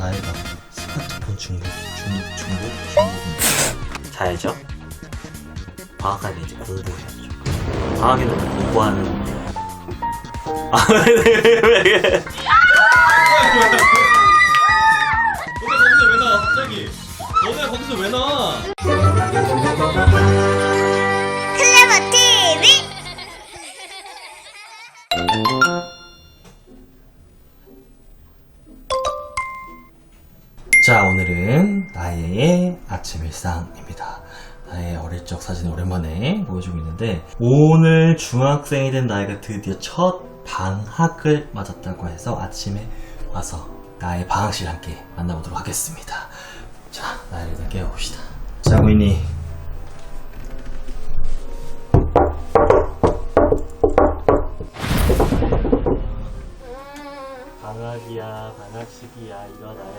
나이가 스마트폰 중독, 중독, 중독, 중독. 자야죠. 방학하면 이제 공부해야죠. 방학에는 공부하는. 아, 왜, 왜, 왜, 어릴 적 사진을 오랜만에 보여주고 있는데, 오늘 중학생이 된 나이가 드디어 첫 방학을 맞았다고 해서 아침에 와서 나의 방학실 함께 만나보도록 하겠습니다. 자, 나를 일단 깨워봅시다. 자고 있니? 방학이야, 방학식이야, 일어나야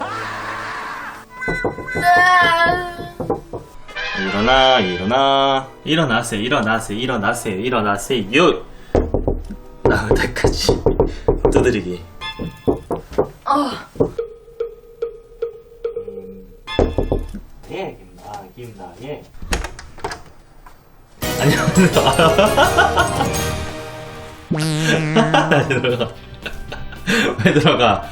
일어나, 일어나. 일어나세요, 일어나세요, 일어나세요, 일어나세요. 나올 때까지 두드리기. 예, 김나, 김나, 예. 안녕하세요. 왜 들어가? 왜 들어가?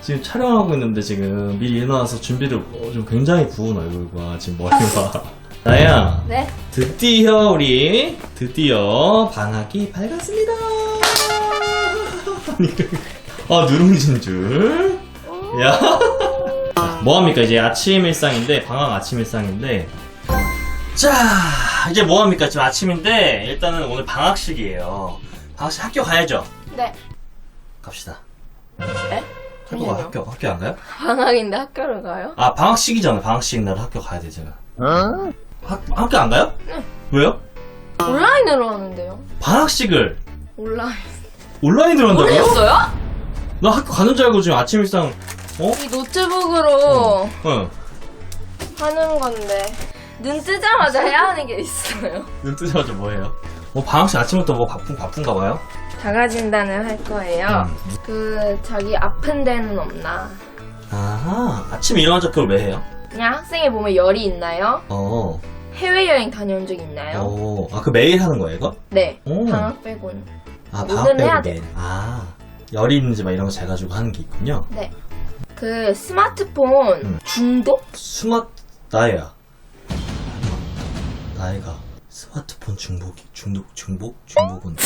지금 촬영하고 있는데 지금 미리 일어나서 준비를 어, 좀 굉장히 부은 얼굴과 지금 머리가. 나야 네? 드디어 우리 드디어 방학이 밝았습니다. 아 누룽지인 줄. 야. 뭐합니까? 이제 아침 일상인데 방학 아침 일상인데. 자 이제 뭐합니까? 지금 아침인데 일단은 오늘 방학식이에요. 방학식 학교 가야죠? 네. 갑시다 네? 학교 가 학교 학교 안 가요? 방학인데 학교를 가요? 아 방학식이잖아 방학식 날 학교 가야 되잖아 학, 학교 안 가요? 네. 왜요? 온라인으로 하는데요. 방학식을 온라인. 온라인으로 한다고요? 모르겠어요? 나 학교 가는 줄 알고 지금 아침 일상 어? 이 노트북으로 응. 하는 건데 눈 뜨자마자 해야 하는 게 있어요. 눈 뜨자마자 뭐 해요? 뭐 방학식 아침부터 뭐 바쁜 바쁜가 봐요? 자가 진단을 할 거예요. 음. 그 자기 아픈 데는 없나? 아하 아침에 일어나자 그걸 왜 해요? 그냥 학생이 몸에 열이 있나요? 어. 해외여행 다녀온 적 있나요? 어. 아 그 매일 하는 거예요 이거? 네. 오. 방학 빼고는. 아 방학 해야 빼고 매일. 아 열이 있는지 막 이런 거 재가지고 하는 게 있군요. 네. 그 스마트폰 음. 중독? 스마트 나야 나이가 스마트폰 중독이 중독 중복 중복은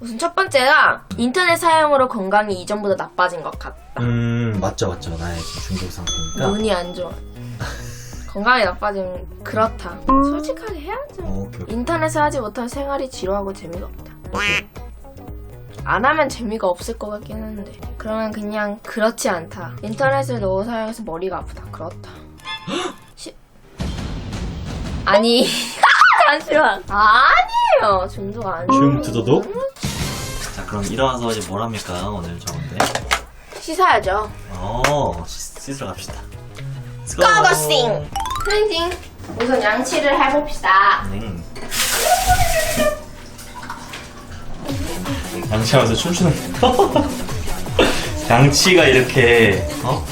우선 첫 번째가 인터넷 사용으로 건강이 이전보다 나빠진 것 같다. 음 맞죠 맞죠 나의 중독 상태니까 눈이 안 좋아. 건강이 나빠지면 그렇다. 솔직하게 해야죠. 어, 오케이 오케이 인터넷을 하지 못하면 생활이 지루하고 재미가 없다. 안 하면 재미가 없을 것 같긴 한데. 그러면 그냥 그렇지 않다. 인터넷을 너무 사용해서 머리가 아프다. 그렇다. 시... 아니. 잠시만. 아니에요. 중독 아니에요. 줌 두더독? 자 그럼 일어나서 이제 뭘 합니까 오늘 저건데 씻어야죠. 어 씻- 씻으러 갑시다. 고고싱! 클렌징. 우선 양치를 해봅시다. 네. 양치하면서 춤추는 양치가 이렇게 어?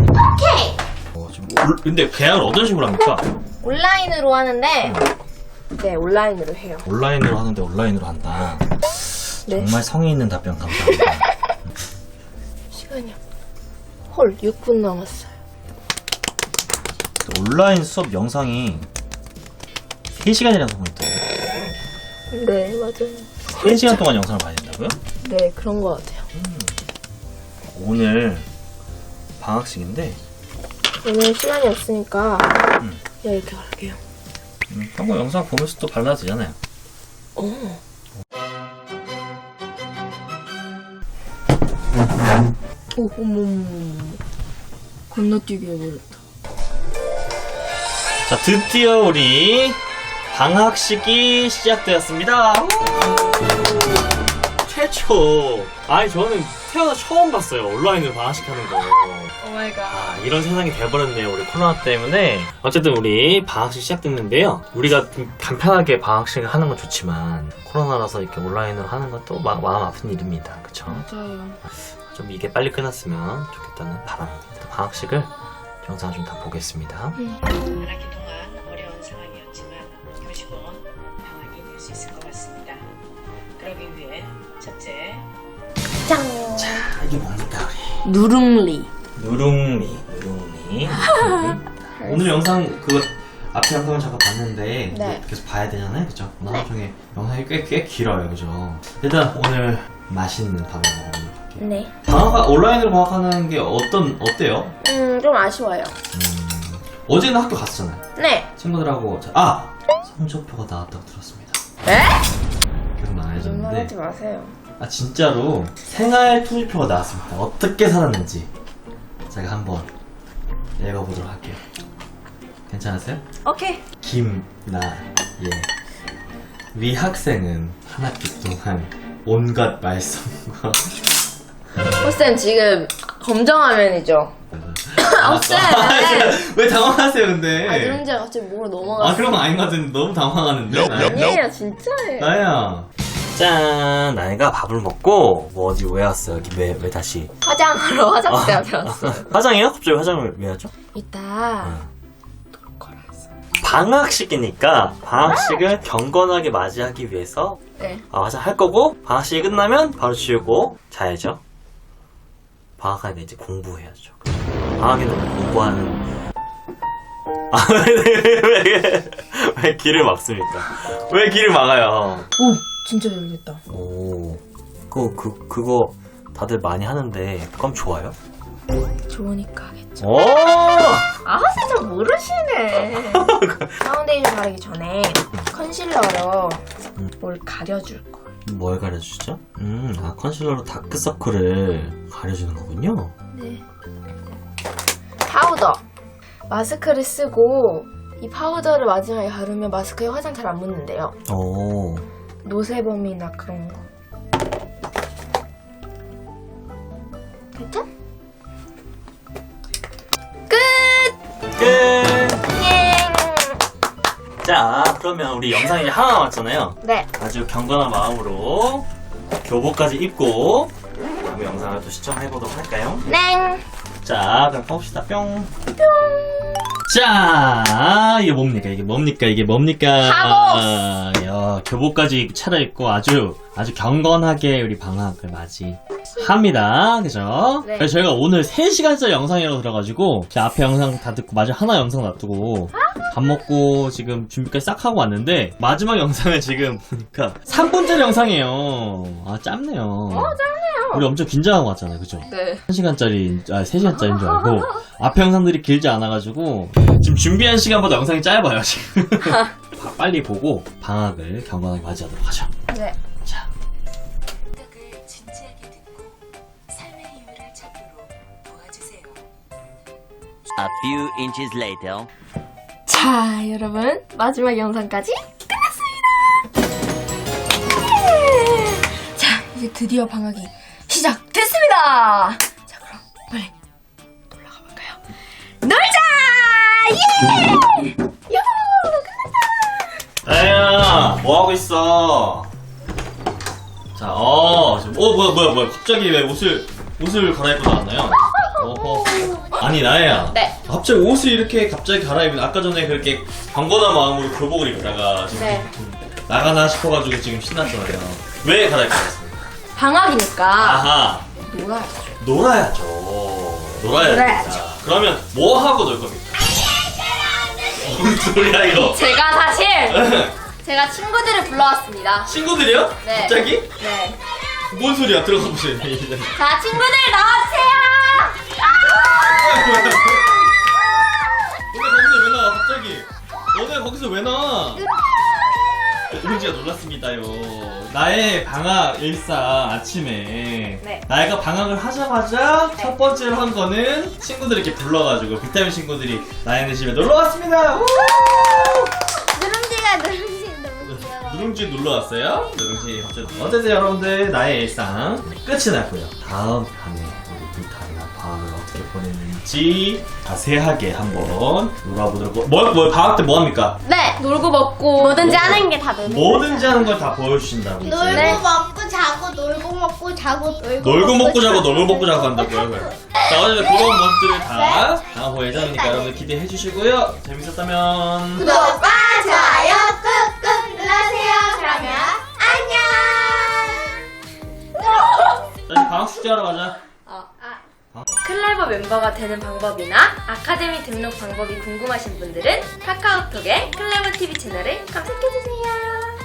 오케이! 어, 지금 올- 근데 계약을 어떤 식으로 합니까? 온라인으로 하는데, 네, 온라인으로 해요. 온라인으로 하는데 온라인으로 한다 네. 정말 성의 있는 답변 감사합니다 시간이요. 헐, 6분 남았어요. 온라인 수업 영상이 3시간이라는 소문이 있더라고요 네, 맞아요. 3시간 동안 영상을 봐야 된다고요? 네, 그런 것 같아요. 오늘 방학식인데 오늘 시간이 없으니까, 음. 야, 이렇게 갈게요. 음, 그런 거 영상 보면서 또 발라지잖아요 어. 오, 어머, 어머. 건너뛰기 해버렸다. 자, 드디어 우리 방학식이 시작되었습니다. 최초. 아니, 저는 태어나 처음 봤어요. 온라인으로 방학식 하는 거. 오 마이갓. 아, 이런 세상이 돼버렸네요. 우리 코로나 때문에. 어쨌든 우리 방학식 시작됐는데요. 우리가 좀 간편하게 방학식을 하는 건 좋지만 코로나라서 이렇게 온라인으로 하는 건 또 마음 아픈 일입니다. 그쵸? 맞아요. 좀 이게 빨리 끝났으면 좋겠다는 바람입니다. 방학식을 영상 좀 다 보겠습니다. 그동안 짱. 아, 이게 뭡니까 우리? 누룽리. 누룽리, 누룽리. 오늘 영상 그거 앞에 영상을 잠깐 봤는데 네. 계속 봐야 되잖아요, 그죠? 오늘 하루 종일 영상이 꽤, 꽤 길어요, 그죠? 일단 오늘 맛있는 밥을 먹어보도록 할게요. 네. 방학 온라인으로 방학하는 게 어떤 어때요? 음, 좀 아쉬워요. 음, 어제는 학교 갔었잖아요. 네. 친구들하고 자- 아 성적표가 나왔다고 들었습니다. 에? 계속 안 해줬는데 말하지 마세요. 아 진짜로 생활 투지표가 나왔습니다. 어떻게 살았는지 제가 한번 읽어보도록 할게요. 괜찮으세요? 오케이. 김나예 위 학생은 한 학기 동안 온갖 말썽과 호쌤 지금 검정화면이죠? 아, 쌤! 왜 당황하세요 근데? 아, 누룽지가 갑자기 목으로 넘어갔어. 아 그런 거 아닌 것 같은데 너무 당황하는데 아니에요, 진짜예요. 나야 짠 나이가 밥을 먹고 뭐 어디 왜 왔어요 여기 왜, 왜 다시 화장하러 화장대 앞에 왔어요. 화장이요? 갑자기 화장을 왜 하죠? 이따 방학식이니까 방학식을 경건하게 맞이하기 위해서 네. 아, 화장할 거고 방학식이 끝나면 바로 지우고 자야죠 방학하니까 이제 공부해야죠 방학에는 공부하는 아, 왜, 왜, 왜 길을 막습니까? 왜 길을 막아요? 오, 진짜 잘 됐다. 오, 그, 그, 그거 다들 많이 하는데, 그럼 좋아요? 좋으니까 하겠죠. 오! 아, 호쌤 잘 모르시네. 파운데이션 바르기 전에 컨실러로 뭘 가려줄 거예요. 뭘 가려주죠? 음, 아, 컨실러로 다크서클을 가려주는 거군요. 네. 파우더. 마스크를 쓰고 이 파우더를 마지막에 바르면 마스크에 화장 잘 안 묻는데요. 오, 노세범이나 그런 거. 됐죠? 끝! 끝! 예! 자, 그러면 우리 영상이 이제 하나 남았잖아요. 네. 아주 경건한 마음으로 교복까지 입고 다음 영상을 또 시청해보도록 할까요? 땡! 자, 그럼 가봅시다. 뿅. 자, 이게 뭡니까? 이게 뭡니까? 이게 뭡니까? 하복! 야, 교복까지 차려입고 아주, 아주 경건하게 우리 방학을 맞이합니다. 그죠? 네. 그래서 저희가 오늘 3시간짜리 영상이라고 들어가지고, 제 앞에 영상 다 듣고, 마지막 하나 영상 놔두고, 밥 먹고 지금 준비까지 싹 하고 왔는데, 마지막 영상을 지금 보니까 3분짜리 영상이에요. 아, 짧네요. 어, 짧네요. 우리 엄청 긴장하고 왔잖아요. 그죠? 네. 1시간짜리, 아, 3시간짜리인 줄 알고, 앞에 영상들이 길지 않아가지고, 지금 준비한 시간보다 영상이 짧아요, 지금. 바- 빨리 보고, 방학을 경건하게 맞이하도록 하죠. 네. A few inches later. 자, 여러분. 마지막 영상까지 끝났습니다! 예! 자, 이제 드디어 방학이 시작됐습니다! 자, 그럼 빨리 놀러 가볼까요? 놀자! 예! 여보! 끝났다! 나야, 뭐 하고 있어? 자, 어, 지금, 어, 뭐야, 뭐야, 뭐야. 갑자기 왜 옷을, 옷을 갈아입고 나왔나요? 아니, 나야. 네. 갑자기 옷을 이렇게 갑자기 갈아입은, 아까 전에 그렇게 경건한 마음으로 교복을 입다가, 지금 네. 나가나 싶어가지고 지금 신났잖아요. 왜 갈아입고 나왔습니까? 방학이니까 아하, 놀아야죠. 놀아야죠. 놀아야죠. 놀아야죠. 자, 그러면 뭐 하고 놀 겁니까? 뭔 소리야, 이거? 제가 사실 제가 친구들을 불러왔습니다. 친구들이요? 네. 갑자기? 네. 뭔 소리야? 들어가 보세요. 자, 친구들 나와주세요! 근데 거기서 왜 나와 갑자기? 너네 거기서 왜 나와? 은지가 놀랐습니다요. 나의 방학 일상 아침에 네. 나이가 방학을 하자마자 첫 번째로 한 거는 친구들 이렇게 불러가지고 비타민 친구들이 나이네 집에 놀러 왔습니다. 우! 누룽지 눌러 왔어요? 누룽지 갑자기 어쨌든 여러분들 나의 일상 끝이 났고요. 다음 판에 우리 불타이나 방학을 어떻게 보냈는지 자세하게 한번 놀아보도록. 뭐, 뭐 방학 때 뭐 합니까? 네 놀고 먹고 뭐든지 하는 게 다 노는 뭐든지 하는 걸 다 보여주신다고. 이제. 놀고 네. 먹고 자고 놀고 먹고 자고 놀고 놀고 먹고 자고 놀고 먹고 자고 한다고요 그래. 자 어쨌든 그런 모습들을 다 다음 볼 예정이니까 여러분들 기대해 주시고요 재밌었다면 구독과 숙제하러 가자. 클레버 멤버가 되는 방법이나 아카데미 등록 방법이 궁금하신 분들은 카카오톡에 클레버 TV 채널을 검색해주세요.